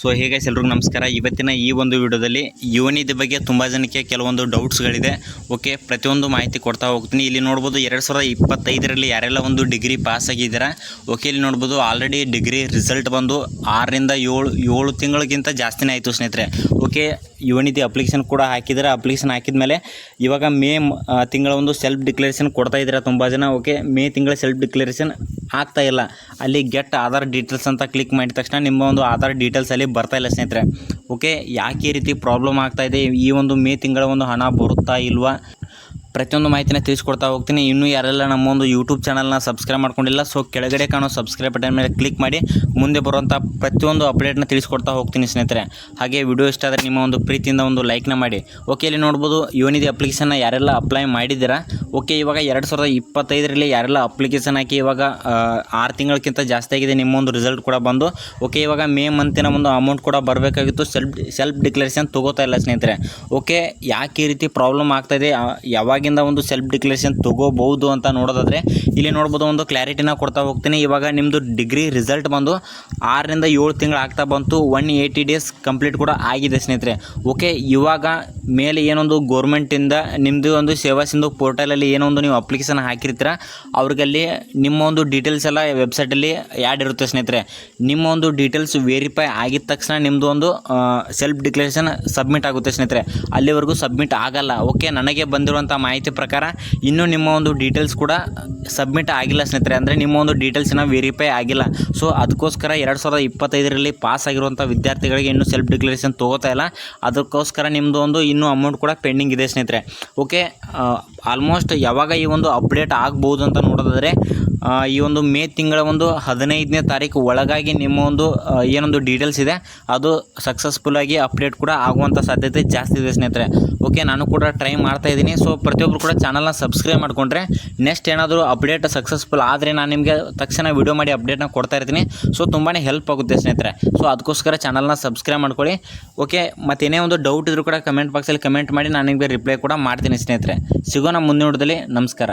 So ಹೇಗೆ ಎಲ್ರಿಗೂ ನಮಸ್ಕಾರ. ಇವತ್ತಿನ ಈ ಒಂದು ವಿಡಿಯೋದಲ್ಲಿ ಯುವನಿಧಿ ಬಗ್ಗೆ ತುಂಬ ಜನಕ್ಕೆ ಕೆಲವೊಂದು ಡೌಟ್ಸ್ಗಳಿದೆ ಓಕೆ ಪ್ರತಿಯೊಂದು ಮಾಹಿತಿ ಕೊಡ್ತಾ ಹೋಗ್ತೀನಿ. ಇಲ್ಲಿ ನೋಡ್ಬೋದು ಎರಡು ಸಾವಿರದ ಇಪ್ಪತ್ತೈದರಲ್ಲಿ ಯಾರೆಲ್ಲ ಒಂದು ಡಿಗ್ರಿ ಪಾಸ್ ಆಗಿದ್ದೀರಾ? ಓಕೆ ಇಲ್ಲಿ ನೋಡ್ಬೋದು ಆಲ್ರೆಡಿ ಡಿಗ್ರಿ ರಿಸಲ್ಟ್ ಬಂದು ಆರರಿಂದ ಏಳು ಏಳು ತಿಂಗಳಿಗಿಂತ ಜಾಸ್ತಿನೇ ಆಯಿತು ಸ್ನೇಹಿತರೆ. ಓಕೆ ಯುವನಿಧಿ ಅಪ್ಲಿಕೇಶನ್ ಕೂಡ ಹಾಕಿದ್ದಾರೆ. ಅಪ್ಲಿಕೇಶನ್ ಹಾಕಿದ ಮೇಲೆ ಇವಾಗ ಮ- ತಿಂಗಳ ಒಂದು ಸೆಲ್ಫ್ ಡಿಕ್ಲರೇಷನ್ ಕೊಡ್ತಾ ಇದ್ದೀರಾ ತುಂಬ ಜನ. ಓಕೆ ಮೇ ತಿಂಗಳ ಸೆಲ್ಫ್ ಡಿಕ್ಲರೇಷನ್ ಆಗ್ತಾ ಇಲ್ಲ. ಅಲ್ಲಿ ಗೆಟ್ ಆಧಾರ್ ಡೀಟೇಲ್ಸ್ ಅಂತ ಕ್ಲಿಕ್ ಮಾಡಿದ ತಕ್ಷಣ ನಿಮ್ಮ ಒಂದು ಆಧಾರ್ ಡೀಟೇಲ್ಸ್ ಅಲ್ಲಿ ಬರ್ತಾ ಇಲ್ಲ ಸ್ನೇಹಿತರೆ. ಓಕೆ ಯಾಕೆ ಈ ರೀತಿ ಪ್ರಾಬ್ಲಮ್ ಆಗ್ತಾ ಇದೆ? ಈ ಒಂದು ಮೇ ತಿಂಗಳ ಒಂದು ಹಣ ಬರುತ್ತಾ ಇಲ್ವಾ? ಪ್ರತಿಯೊಂದು ಮಾಹಿತಿನ ತಿಳಿಸ್ಕೊಡ್ತಾ ಹೋಗ್ತೀನಿ. ಇನ್ನೂ ಯಾರೆಲ್ಲ ನಮ್ಮ ಒಂದು ಯೂಟ್ಯೂಬ್ ಚಾನಲ್ನ ಸಬ್ಸ್ಕ್ರೈಬ್ ಮಾಡ್ಕೊಂಡಿಲ್ಲ ಸೊ ಕೆಳಗಡೆ ಕಾಣೋ ಸಬ್ಸ್ಕ್ರೈಬ್ ಬಟನ್ ಮೇಲೆ ಕ್ಲಿಕ್ ಮಾಡಿ, ಮುಂದೆ ಬರುವಂಥ ಪ್ರತಿಯೊಂದು ಅಪ್ಡೇಟ್ನ ತಿಳಿಸ್ಕೊಡ್ತಾ ಹೋಗ್ತೀನಿ ಸ್ನೇಹಿತರೆ. ಹಾಗೆ ವಿಡಿಯೋ ಇಷ್ಟ ಆದರೆ ನಿಮ್ಮ ಒಂದು ಪ್ರೀತಿಯಿಂದ ಒಂದು ಲೈಕ್ನ ಮಾಡಿ. ಓಕೆ ಇಲ್ಲಿ ನೋಡ್ಬೋದು ಯೋನಿದಿ ಅಪ್ಲಿಕೇಶನ್ನ ಯಾರೆಲ್ಲ ಅಪ್ಲೈ ಮಾಡಿದ್ದೀರಾ? ಓಕೆ ಇವಾಗ ಎರಡು ಸಾವಿರದ ಇಪ್ಪತ್ತೈದರಲ್ಲಿ ಯಾರೆಲ್ಲ ಅಪ್ಲಿಕೇಶನ್ ಹಾಕಿ ಇವಾಗ ಆರು ತಿಂಗಳಕ್ಕಿಂತ ಜಾಸ್ತಿ ಆಗಿದೆ ನಿಮ್ಮ ಒಂದು ರಿಸಲ್ಟ್ ಕೂಡ ಬಂದು. ಓಕೆ ಇವಾಗ ಮೇ ಮಂತಿನ ಒಂದು ಅಮೌಂಟ್ ಕೂಡ ಬರಬೇಕಾಗಿತ್ತು. ಸೆಲ್ಫ್ ಸೆಲ್ಫ್ ಡಿಕ್ಲರೇಷನ್ ತಗೋತಾ ಇಲ್ಲ ಸ್ನೇಹಿತರೆ. ಓಕೆ ಯಾಕೆ ಈ ರೀತಿ ಪ್ರಾಬ್ಲಮ್ ಆಗ್ತಾಯಿದೆ ಇದೆ? ಯಾವಾಗಿಂದ ಒಂದು ಸೆಲ್ಫ್ ಡಿಕ್ಲರೇಷನ್ ತಗೋಬಹುದು ಅಂತ ನೋಡೋದಾದ್ರೆ, ಇಲ್ಲಿ ನೋಡ್ಬೋದು ಒಂದು ಕ್ಲಾರಿಟಿನ ಕೊಡ್ತಾ ಹೋಗ್ತೀನಿ. ಇವಾಗ ನಿಮ್ಮದು ಡಿಗ್ರಿ ರಿಸಲ್ಟ್ ಬಂದು ಆರರಿಂದ ಏಳು ತಿಂಗಳು ಆಗ್ತಾ ಬಂತು. ಒನ್ ಏಯ್ಟಿ ಡೇಸ್ ಕಂಪ್ಲೀಟ್ ಕೂಡ ಆಗಿದೆ ಸ್ನೇಹಿತರೆ. ಓಕೆ ಇವಾಗ ಮೇಲೆ ಏನೊಂದು ಗೋರ್ಮೆಂಟಿಂದ ನಿಮ್ಮದು ಒಂದು ಸೇವಾ ಸಿಂಧು ಪೋರ್ಟಲಲ್ಲಿ ಒಂದು ನೀವು ಅಪ್ಲಿಕೇಶನ್ ಹಾಕಿರ್ತೀರ, ಅವ್ರಿಗಲ್ಲಿ ನಿಮ್ಮ ಒಂದು ಡೀಟೇಲ್ಸ್ ಎಲ್ಲ ವೆಬ್ಸೈಟಲ್ಲಿ ಆ್ಯಡ್ ಇರುತ್ತೆ ಸ್ನೇಹಿತರೆ. ನಿಮ್ಮ ಒಂದು ಡೀಟೇಲ್ಸ್ ವೆರಿಫೈ ಆಗಿದ ತಕ್ಷಣ ನಿಮ್ಮದು ಒಂದು ಸೆಲ್ಫ್ ಡಿಕ್ಲರೇಷನ್ ಸಬ್ಮಿಟ್ ಆಗುತ್ತೆ ಸ್ನೇಹಿತರೆ. ಅಲ್ಲಿವರೆಗೂ ಸಬ್ಮಿಟ್ ಆಗಲ್ಲ. ಓಕೆ ನನಗೆ ಬಂದಿರುವಂಥ ಮಾಹಿತಿ ಪ್ರಕಾರ ಇನ್ನೂ ನಿಮ್ಮ ಒಂದು ಡೀಟೇಲ್ಸ್ ಕೂಡ ಸಬ್ಮಿಟ್ ಆಗಿಲ್ಲ ಸ್ನೇಹಿತರೆ. ಅಂದರೆ ನಿಮ್ಮ ಒಂದು ಡೀಟೇಲ್ಸ್ನ ವೆರಿಫೈ ಆಗಿಲ್ಲ. ಸೊ ಅದಕ್ಕೋಸ್ಕರ ಎರಡು ಸಾವಿರದ ಇಪ್ಪತ್ತೈದರಲ್ಲಿ ಪಾಸ್ ಆಗಿರುವಂಥ ವಿದ್ಯಾರ್ಥಿಗಳಿಗೆ ಇನ್ನೂ ಸೆಲ್ಫ್ ಡಿಕ್ಲರೇಷನ್ ತೊಗೋತಾ ಇಲ್ಲ. ಅದಕ್ಕೋಸ್ಕರ ನಿಮ್ಮದು ಒಂದು ಇನ್ನೂ ಅಮೌಂಟ್ ಕೂಡ ಪೆಂಡಿಂಗ್ ಇದೆ ಸ್ನೇಹಿತರೆ. ಓಕೆ ಆಲ್ಮೋಸ್ಟ್ ಯಾವಾಗ ಈ ಒಂದು ಅಪ್ಡೇಟ್ ಆಗ್ಬೋದು ಅಂತ ನೋಡೋದಾದರೆ ಈ ಒಂದು ಮೇ ತಿಂಗಳ ಒಂದು ಹದಿನೈದನೇ ತಾರೀಕು ಒಳಗಾಗಿ ನಿಮ್ಮ ಒಂದು ಏನೊಂದು ಡೀಟೇಲ್ಸ್ ಇದೆ, ಅದು ಸಕ್ಸಸ್ಫುಲ್ಲಾಗಿ ಅಪ್ಡೇಟ್ ಕೂಡ ಆಗುವಂಥ ಸಾಧ್ಯತೆ ಜಾಸ್ತಿ ಇದೆ ಸ್ನೇಹಿತರೆ. ಓಕೆ ನಾನು ಕೂಡ ಟ್ರೈ ಮಾಡ್ತಾ ಇದ್ದೀನಿ. ಸೊ ಪ್ರತಿಯೊಬ್ಬರು ಕೂಡ ಚಾನಲ್ನ ಸಬ್ಸ್ಕ್ರೈಬ್ ಮಾಡಿಕೊಂಡ್ರೆ ನೆಕ್ಸ್ಟ್ ಏನಾದರೂ ಅಪ್ಡೇಟ್ ಸಕ್ಸಸ್ಫುಲ್ ಆದರೆ ನಾನು ನಿಮಗೆ ತಕ್ಷಣ ವಿಡಿಯೋ ಮಾಡಿ ಅಪ್ಡೇಟ್ನ ಕೊಡ್ತಾ ಇರ್ತೀನಿ. ಸೊ ತುಂಬಾ ಹೆಲ್ಪ್ ಆಗುತ್ತೆ ಸ್ನೇಹಿತರೆ. ಸೊ ಅದಕ್ಕೋಸ್ಕರ ಚಾನಲ್ನ ಸಬ್ಸ್ಕ್ರೈಬ್ ಮಾಡ್ಕೊಳ್ಳಿ. ಓಕೆ ಮತ್ತೇನೇ ಒಂದು ಡೌಟ್ ಇದ್ರೂ ಕೂಡ ಕಮೆಂಟ್ ಬಾಕ್ಸಲ್ಲಿ ಕಮೆಂಟ್ ಮಾಡಿ ನಾನು ನಿಮಗೆ ರಿಪ್ಲೈ ಕೂಡ ಮಾಡ್ತೀನಿ ಸ್ನೇಹಿತರೆ. ಸಿಗೋಣ ಮುಂದಿನ ನಮಸ್ಕಾರ.